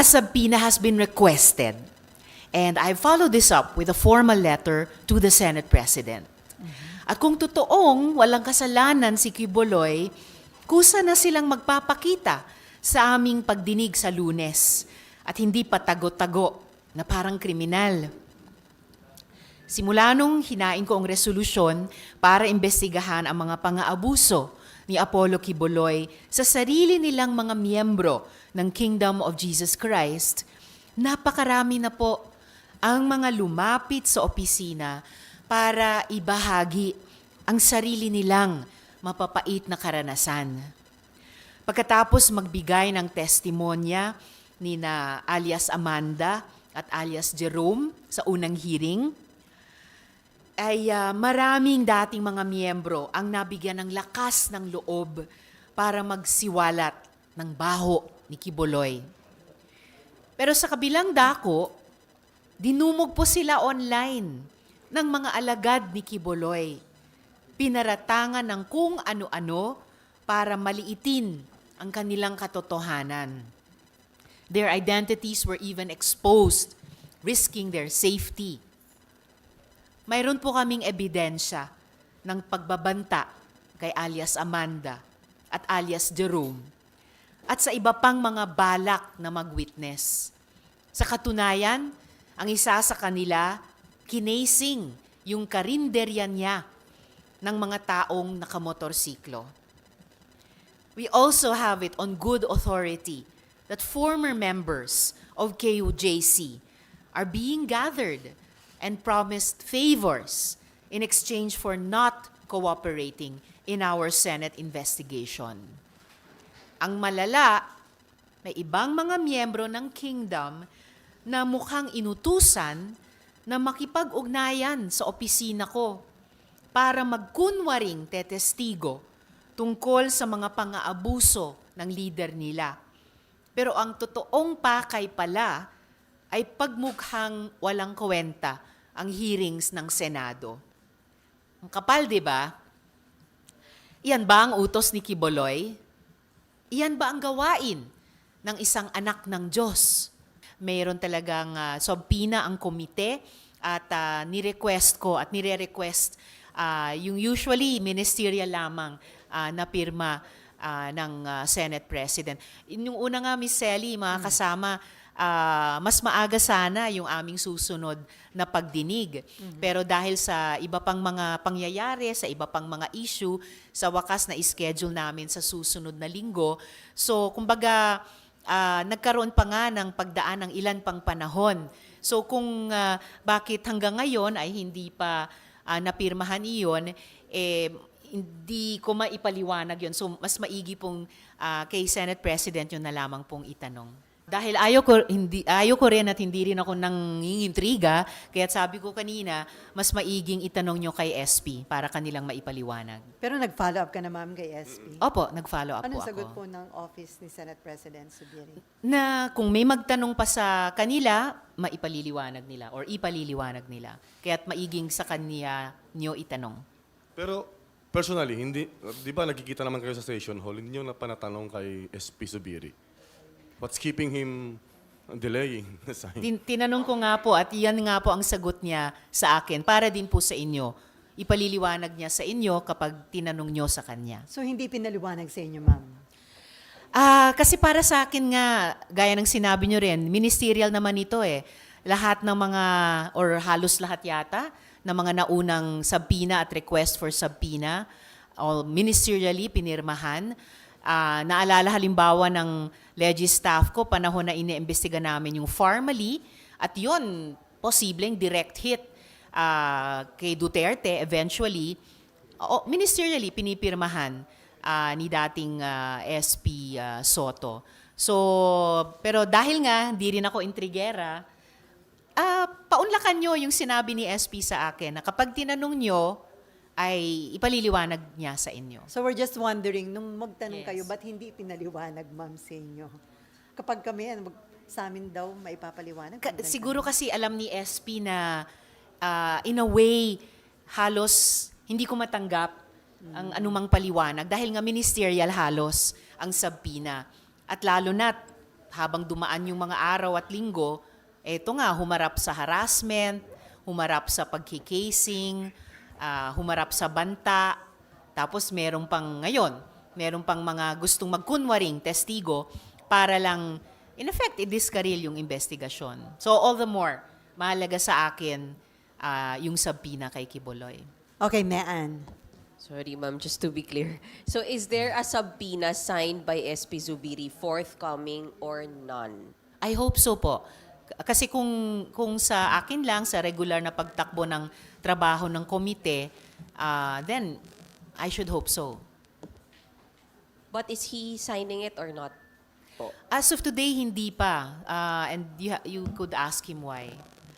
a subpoena has been requested. And I followed this up with a formal letter to the Senate President. At kung totoong walang kasalanan si Kiboloy, kusa na silang magpapakita sa aming pagdinig sa lunes at hindi pa tago-tago na parang kriminal. Simula nung hinain ko ang resolusyon para imbestigahan ang mga pang-aabuso ni Apollo Kiboloy sa sarili nilang mga miyembro ng Kingdom of Jesus Christ, napakarami na po ang mga lumapit sa opisina para ibahagi ang sarili nilang mapapait na karanasan. Pagkatapos magbigay ng testimonya ni na alias Amanda at alias Jerome sa unang hearing, ay ah, maraming dating mga miyembro ang nabigyan ng lakas ng loob para magsiwalat ng baho ni Kiboloy. Pero sa kabilang dako, dinumog po sila online ng mga alagad ni Kiboloy. Pinaratangan ng kung ano-ano para maliitin ang kanilang katotohanan. Their identities were even exposed, risking their safety. Mayroon po kaming ebidensya ng pagbabanta kay alias Amanda at alias Jerome at sa iba pang mga balak na mag-witness. Sa katunayan, ang isa sa kanila, kinasing yung karinderya niya ng mga taong nakamotorsiklo. We also have it on good authority that former members of KUJC are being gathered and promised favors in exchange for not cooperating in our Senate investigation. Ang malala, may ibang mga miyembro ng kingdom na mukhang inutusan na makipag-ugnayan sa opisina ko para magkunwaring tetestigo tungkol sa mga pang-aabuso ng leader nila. Pero ang totoong pakay pala ay pagmukhang walang kwenta ang hearings ng Senado. Ang kapal, di ba? Iyan ba ang utos ni Kiboloy? Iyan ba ang gawain ng isang anak ng Diyos? Mayroon talagang uh, sobpina ang komite at uh, ni-request ko at nire-request ah, yung usually ministerial lamang ah, na pirma ah, ng ah, Senate President. Yung una nga, Miss Sally, mga kasama, ah, mas maaga sana yung aming susunod na pagdinig. Pero dahil sa iba pang mga pangyayari, sa iba pang mga issue, sa wakas na schedule namin sa susunod na linggo. So, kumbaga, ah, nagkaroon pa nga ng pagdaan ng ilan pang panahon. So, kung ah, bakit hanggang ngayon ay hindi pa ah, napirmahan iyon, eh, hindi ko maipaliwanag yon. So, mas maigi pong ah, kay Senate President yun na lamang pong itanong. Dahil ayaw ko, hindi, ayaw ko rin at hindi rin ako nangingintriga, kaya sabi ko kanina, mas maiging itanong nyo kay SP para kanilang maipaliwanag. Pero nag-follow up ka na ma'am kay SP. Opo, nag-follow up Anong po sagot ako. po ng office ni Senate President Subiri? Na kung may magtanong pa sa kanila, maipaliliwanag nila or ipaliliwanag nila. Kaya't maiging sa kanya nyo itanong. Pero personally, hindi, di ba nagkikita naman kayo sa station hall, hindi nyo na panatanong kay SP Subiri. What's keeping him delaying the sign? Tin- tinanong ko nga po at iyan nga po ang sagot niya sa akin para din po sa inyo. Ipaliliwanag niya sa inyo kapag tinanong nyo sa kanya. So hindi pinaliwanag sa inyo ma'am? Ah, kasi para sa akin nga, gaya ng sinabi nyo rin, ministerial naman ito eh. Lahat ng mga, or halos lahat yata, ng mga naunang subpoena at request for subpoena, all ministerially pinirmahan. Ah, naalala halimbawa ng Legis staff ko, panahon na iniimbestiga namin yung formally, at yon posibleng direct hit ah, kay Duterte eventually, o, ministerially pinipirmahan ah, ni dating ah, SP ah, Soto. So, pero dahil nga hindi rin ako intrigera, ah, paunlakan nyo yung sinabi ni SP sa akin na kapag tinanong nyo, ay ipaliliwanag niya sa inyo. So we're just wondering, nung magtanong Yes. kayo, ba't hindi pinaliwanag ma'am sa inyo? Kapag kami, ano, mag- sa amin daw, maipapaliwanag? Ka- siguro kasi alam ni SP na ah, in a way, halos hindi ko matanggap ang anumang paliwanag dahil nga ministerial halos ang subpoena. At lalo na habang dumaan yung mga araw at linggo, eto nga, humarap sa harassment, humarap sa pagkikasing, ah, humarap sa banta, tapos meron pang ngayon, meron pang mga gustong magkunwaring testigo para lang, in effect, i-discarril yung investigasyon. So all the more, mahalaga sa akin ah, yung sabina kay Kiboloy. Okay, Mean. Sorry, ma'am, just to be clear. So, is there a subpoena signed by SP Zubiri forthcoming or none? I hope so po. Kasi kung, kung sa akin lang, sa regular na pagtakbo ng trabaho ng komite, ah, then I should hope so. But is he signing it or not? As of today, hindi pa. Ah, and you, you could ask him why.